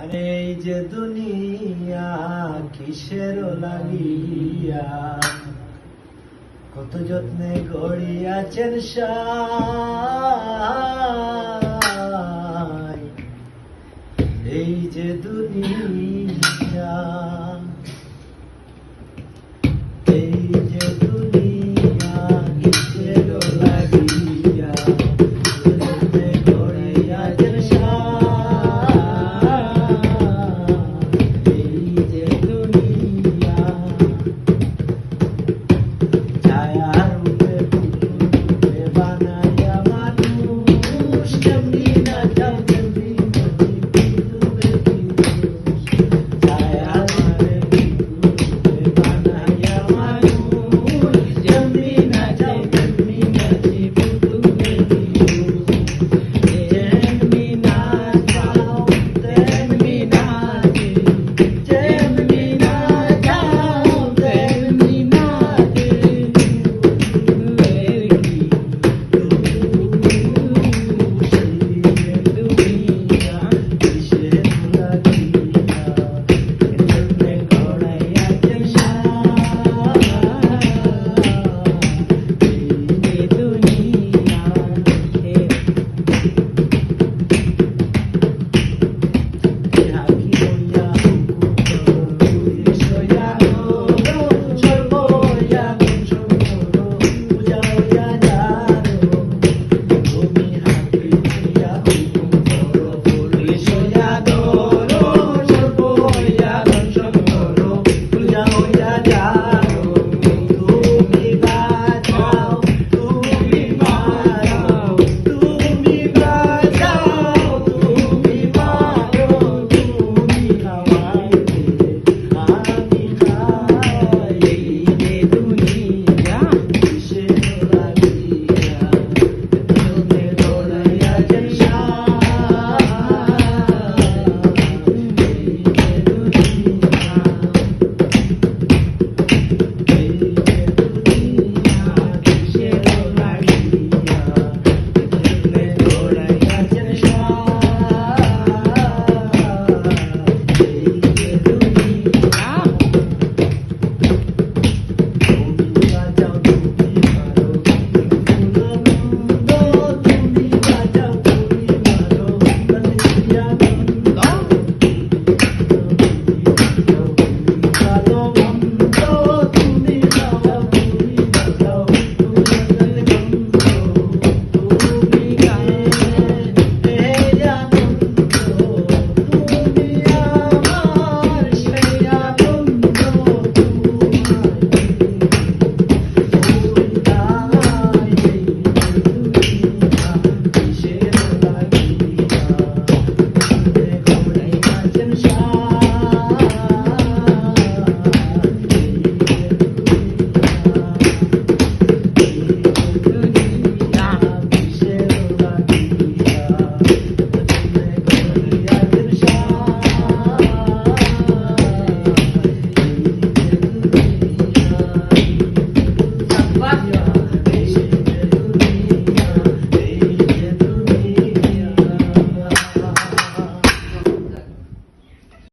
আরে যে দুনিয়া কিসের লাগিয়া? কত যত্নে গড়িয়াছেন এই যে দুনিয়া